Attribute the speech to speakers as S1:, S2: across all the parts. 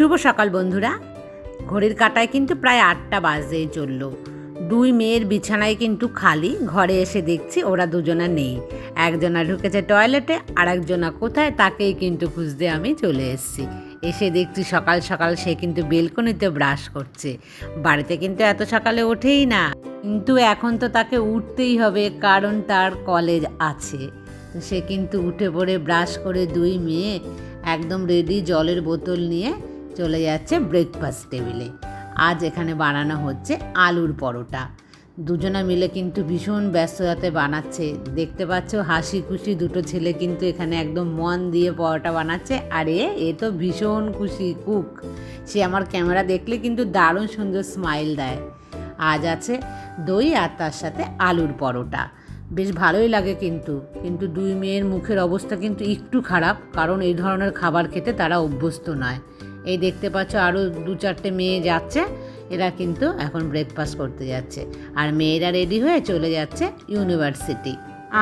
S1: শুভ সকাল, বন্ধুরা। ঘড়ির কাটায় কিন্তু প্রায় আটটা বাজতেই চলল। দুই মেয়ের বিছানায় কিন্তু খালি, ঘরে এসে দেখছি ওরা দুজনা নেই। একজনা ঢুকেছে টয়লেটে আর একজনা কোথায় তাকেই কিন্তু খুঁজতে আমি চলে এসেছি। এসে দেখছি সকাল সকাল সে কিন্তু বেলকনিতে ব্রাশ করছে। বাড়িতে কিন্তু এত সকালে ওঠেই না। কিন্তু এখন তো তাকে উঠতেই হবে, কারণ তার কলেজ আছে। তো সে কিন্তু উঠে পড়ে ব্রাশ করে দুই মেয়ে একদম রেডি জলের বোতল নিয়ে চলে যাচ্ছে ব্রেকফাস্ট টেবিলে আজ এখানে বানানো হচ্ছে আলুর পরোটা। দুজনা মিলে কিন্তু ভীষণ ব্যস্ততাতে বানাচ্ছে। দেখতে পাচ্ছ হাসি খুশি দুটো ছেলে কিন্তু এখানে একদম মন দিয়ে পরোটা বানাচ্ছে। আর, এ তো ভীষণ খুশি, কুক। সে আমার ক্যামেরা দেখলে কিন্তু দারুণ সুন্দর স্মাইল দেয়। আজ আছে দই আর তার সাথে আলুর পরোটা। বেশ ভালোই লাগে কিন্তু। কিন্তু দুই মেয়ের মুখের অবস্থা কিন্তু একটু খারাপ। কারণ এই ধরনের খাবার খেতে তারা অভ্যস্ত নয়। এই দেখতে পাচ্ছ আরও দু চারটে মেয়ে যাচ্ছে। এরা কিন্তু এখন ব্রেকফাস্ট করতে যাচ্ছে। আর মেয়েরা রেডি হয়ে চলে যাচ্ছে ইউনিভার্সিটি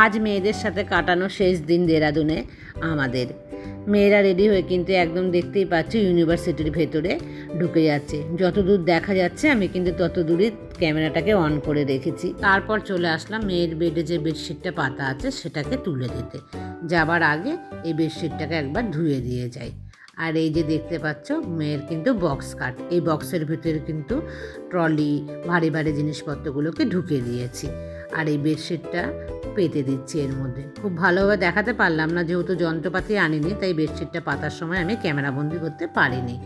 S1: আজ মেয়েদের সাথে কাটানো শেষ দিন দেরাদুনে আমাদের। মেয়েরা রেডি হয়ে কিন্তু একদম দেখতেই পাচ্ছ ইউনিভার্সিটির ভেতরে ঢুকে যাচ্ছে। যত দূর দেখা যাচ্ছে, আমি কিন্তু তত দূরই ক্যামেরাটাকে অন করে রেখেছি। তারপর চলে আসলাম মেয়ের বেডে যে বেডশিটটা পাতা আছে, সেটাকে তুলে দিতে। যাবার আগে এই বেডশিটটাকে একবার ধুয়ে দিয়ে যাই। আর এই যে দেখতে পাচ্ছ, মেয়ের কিন্তু বক্স কাট এই বক্সের ভিতরে কিন্তু ট্রলি ভারী ভারী জিনিসপত্রগুলোকে ঢুকে দিয়েছি। আর এই বেডশিটটা পেতে দিচ্ছি এর মধ্যে। খুব ভালোভাবে দেখাতে পারলাম না, যেহেতু যন্ত্রপাতি আনিনি, তাই বেডশিটটা পাতার সময় আমি ক্যামেরাবন্দি করতে পারিনি।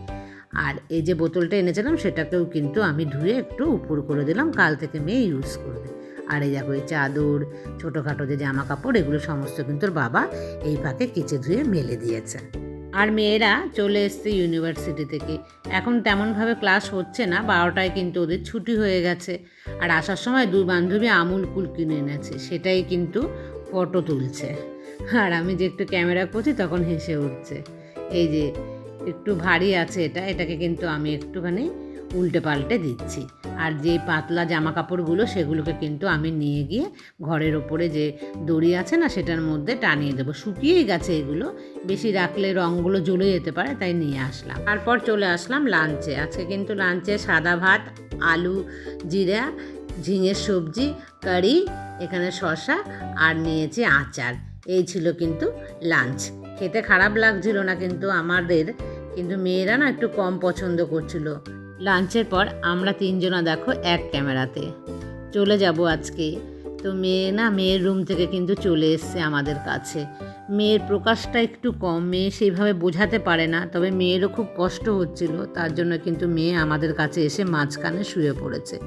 S1: আর এই যে বোতলটা এনেছিলাম, সেটাকেও কিন্তু আমি ধুয়ে একটু উপর করে দিলাম, কাল থেকে মেয়ে ইউজ করবে। আর এই দেখো, এই চাদর, ছোটোখাটো যে জামা কাপড়, এগুলো সমস্ত কিন্তু বাবা এই ফাঁকে কেচে ধুয়ে মেলে দিয়েছে। আর মেয়েরা চলে এসছে ইউনিভার্সিটি থেকে। এখন তেমনভাবে ক্লাস হচ্ছে না, বারোটায় কিন্তু ওদের ছুটি হয়ে গেছে। আর আসার সময় দুই বান্ধবী আমুল কুল কিনে এনেছে, সেটাই কিন্তু ফটো তুলছে। আর আমি যে একটু ক্যামেরা করছি তখন হেসে উঠছে। এই যে, একটু ভারী আছে এটা, এটাকে কিন্তু আমি একটুখানি উল্টে পাল্টে দিচ্ছি। আর যে পাতলা জামা কাপড়গুলো সেগুলোকে কিন্তু আমি নিয়ে গিয়ে ঘরের ওপরে যে দড়ি আছে না সেটার মধ্যে টানিয়ে দেবো। শুকিয়েই গেছে এগুলো। বেশি রাখলে রঙগুলো জ্বলে যেতে পারে, তাই নিয়ে আসলাম। তারপর চলে আসলাম লাঞ্চে। আজকে কিন্তু লাঞ্চে সাদা ভাত, আলু, জিরা, ঝিঙের সবজি, কারি, এখানে শশা আর নিয়েছি আচার। এই ছিল কিন্তু লাঞ্চ। খেতে খারাপ লাগছিল না কিন্তু আমাদের। কিন্তু মেয়েরা না একটু কম পছন্দ করছিল। লাঞ্চের পর আমরা তিনজনা দেখো এক ক্যামেরাতে। চলে যাব আজকে। তো মেয়ে না, মেয়ের রুম থেকে কিন্তু চলে এসছে আমাদের কাছে। মেয়ের প্রকাশটা একটু কম, মেয়ে সেইভাবে বোঝাতে পারে না, তবে মেয়েরও খুব কষ্ট হচ্ছিল। তার জন্য কিন্তু মেয়ে আমাদের কাছে এসে মাঝখানে শুয়ে পড়েছে।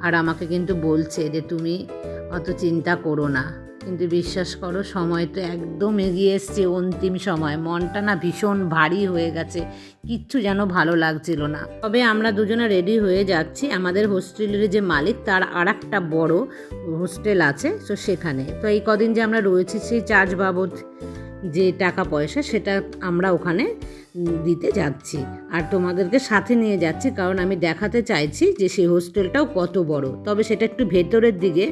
S1: আর আমাকে কিন্তু বলছে যে, তুমি অত চিন্তা করো না। কিন্তু বিশ্বাস করো, সময় তো একদম এগিয়ে এসছে অন্তিম সময়। মনটা না ভীষণ ভারী হয়ে গেছে, কিচ্ছু যেন ভালো লাগছিল না। তবে আমরা দুজনে রেডি হয়ে যাচ্ছি, আমাদের হোস্টেলের যে মালিক তার আর একটা বড় হোস্টেল আছে, তো সেখানে। তো এই কদিন যে আমরা রয়েছি সেই চার্জ বাবদ যে টাকা পয়সা সেটা আমরা ওখানে দিতে যাচ্ছি। আর তোমাদেরকে সাথে নিয়ে যাচ্ছি কারণ আমি দেখাতে চাইছি যে সেই হোস্টেলটাও কত বড়। তবে সেটা একটু ভেতরের দিকে,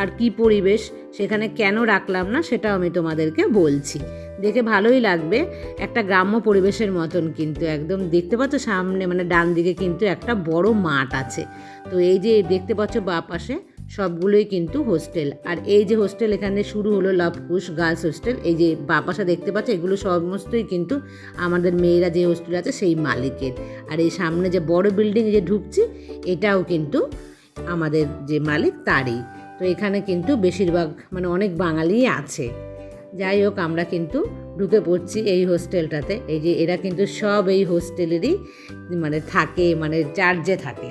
S1: আর কি পরিবেশ সেখানে কেন রাখলাম না সেটাও আমি তোমাদেরকে বলছি। দেখে ভালোই লাগবে, একটা গ্রাম্য পরিবেশের মতন কিন্তু, একদম দেখতে পাচ্ছ সামনে মানে ডান দিকে কিন্তু একটা বড় মাঠ আছে। তো এই যে দেখতে পাচ্ছ বা পাশে সবগুলোই কিন্তু হোস্টেল আর এই যে হোস্টেল এখানে শুরু হলো লাভকুশ গার্লস হোস্টেল এই যে বাপাসা দেখতে পাচ্ছ, এগুলো সমস্তই কিন্তু আমাদের মেয়েরা যে হোস্টেল আছে সেই মালিকের। আর এই সামনে যে বড় বিল্ডিং যে ঢুকছি, এটাও কিন্তু আমাদের যে মালিক তারই। তো এখানে কিন্তু বেশিরভাগ মানে অনেক বাঙালিই আছে। যাই হোক, আমরা কিন্তু ঢুকে পড়ছি এই হোস্টেলটাতে এই যে এরা কিন্তু সব এই হোস্টেলেরই মানে থাকে মানে চার্জে থাকে।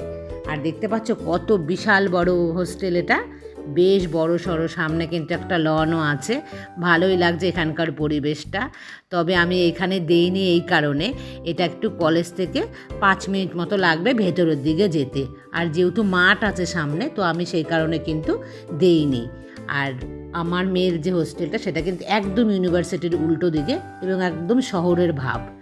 S1: আর দেখতে পাচ্ছ কত বিশাল বড় হোস্টেল এটা। বেশ বড় সড়ো, সামনে কিন্তু একটা লনও আছে। ভালোই লাগছে এখানকার পরিবেশটা। তবে আমি এখানে দেইনি এই কারণে। এটা একটু কলেজ থেকে পাঁচ মিনিট মতো লাগবে ভেতরের দিকে যেতে। আর যেহেতু মাঠ আছে সামনে, তো আমি সেই কারণে কিন্তু দেইনি। আর আমার মেয়ের যে হোস্টেলটা, সেটা কিন্তু একদম ইউনিভার্সিটির উল্টো দিকে এবং একদম শহরের ভাব।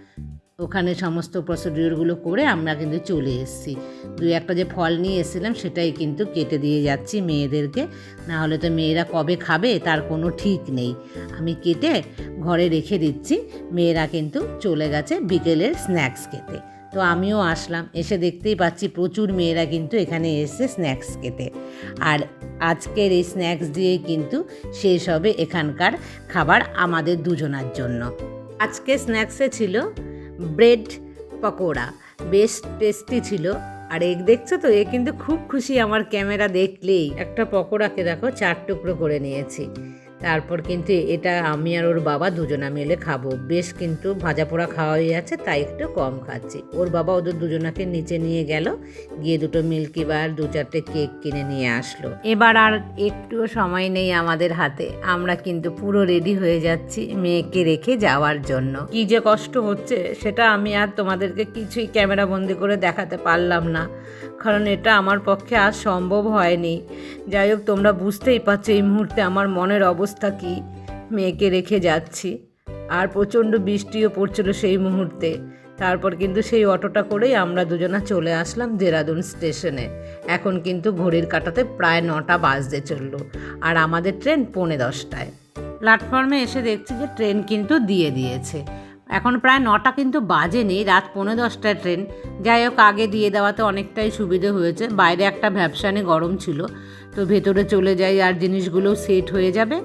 S1: ওখানে সমস্ত প্রসিডিওরগুলো করে আমরা কিন্তু চলে এসেছি। দুই একটা যে ফল নিয়ে এসেছিলাম, সেটাই কিন্তু কেটে দিয়ে যাচ্ছি মেয়েদেরকে। না হলে তো মেয়েরা কবে খাবে, তার কোনো ঠিক নেই। আমি কেটে ঘরে রেখে দিচ্ছি, মেয়েরা কিন্তু চলে গেছে বিকেলের স্ন্যাক্স খেতে। তো আমিও আসলাম, এসে দেখতেই পাচ্ছি প্রচুর মেয়েরা কিন্তু এখানে এসে স্ন্যাক্স খেতে। আর আজকের এই স্ন্যাক্স দিয়েই কিন্তু শেষ হবে এখানকার খাবার আমাদের দুজনার জন্য। আজকে স্ন্যাক্সে ছিল ব্রেড পকোড়া। বেশ টেস্টি ছিল। আর এগ দেখছ তো, এ কিন্তু খুব খুশি আমার ক্যামেরা দেখলেই। একটা পকোড়াকে দেখো, চার টুকরো করে নিয়েছি। তারপর কিন্তু এটা আমি আর ওর বাবা দুজনা মিলে খাব। বেশ কিন্তু ভাজা পোড়া খাওয়া হয়ে যাচ্ছে তাই একটু কম খাচ্ছি। ওর বাবা ওদের দুজনাকে নিচে নিয়ে গেল, গিয়ে দুটো মিল্কি বার, দু চারটে কেক কিনে নিয়ে আসলো। এবার আর একটুও সময় নেই আমাদের হাতে। আমরা কিন্তু পুরো রেডি হয়ে যাচ্ছি মেয়েকে রেখে যাওয়ার জন্য। কি যে কষ্ট হচ্ছে, সেটা আমি আর তোমাদেরকে কিছুই ক্যামেরা বন্দি করে দেখাতে পারলাম না। কারণ এটা আমার পক্ষে আর সম্ভব হয়নি। যাই হোক, তোমরা বুঝতেই পারছ এই মুহূর্তে আমার মনের অবস্থা কি? মেয়েকে রেখে যাচ্ছি। আর প্রচণ্ড বৃষ্টিও পড়ছিল সেই মুহূর্তে। তারপর কিন্তু সেই অটোটা করেই আমরা দুজনা চলে আসলাম দেরাদুন স্টেশনে। এখন কিন্তু ঘড়ির কাটাতে প্রায় নটা বাজতে চলল। আর আমাদের ট্রেন পৌনে দশটায়। প্ল্যাটফর্মে এসে দেখছি যে ট্রেন কিন্তু দিয়ে দিয়েছে। এখন প্রায় নটা কিন্তু বাজেনি, রাত পৌনে দশটায় ট্রেন। যাই হোক, আগে দিয়ে দেওয়াতে অনেকটাই সুবিধে হয়েছে। বাইরে একটা ব্যবসানে গরম ছিল। তো ভেতরে চলে যাই আর জিনিসগুলো সেট হয়ে যাবে।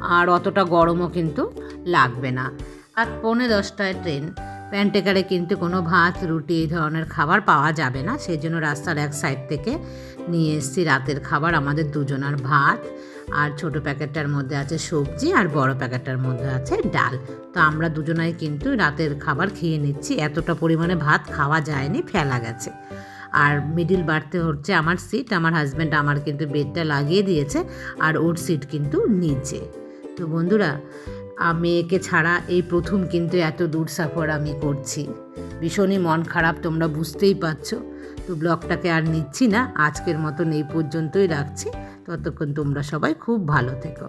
S1: আর অতটা গরমও কিন্তু লাগবে না। আর পৌনে দশটায় ট্রেন। প্যান্টেকারে কিন্তু কোনো ভাত, রুটি এই ধরনের খাবার পাওয়া যাবে না। সেই জন্য রাস্তার এক সাইড থেকে নিয়ে এসেছি রাতের খাবার, আমাদের দুজনার ভাত। আর ছোট প্যাকেটটার মধ্যে আছে সবজি আর বড় প্যাকেটটার মধ্যে আছে ডাল। তো আমরা দুজনাই কিন্তু রাতের খাবার খেয়ে নিচ্ছি। এতটা পরিমাণে ভাত খাওয়া যায়নি, ফেলা গেছে। আর মিডিল বাড়তে হচ্ছে আমার সিট আমার হাজব্যান্ড আমার কিন্তু বেডটা লাগিয়ে দিয়েছে আর ওর সিট কিন্তু নিচে। তো বন্ধুরা মেয়েকে ছাড়া এই প্রথম কিন্তু এত দূর সফর আমি করছি। ভীষণই মন খারাপ, তোমরা বুঝতেই পারছ। তো ব্লগটাকে আর নিচ্ছি না, আজকের মতন এই পর্যন্তই রাখছি। ততক্ষণ তোমরা সবাই খুব ভালো থেকো।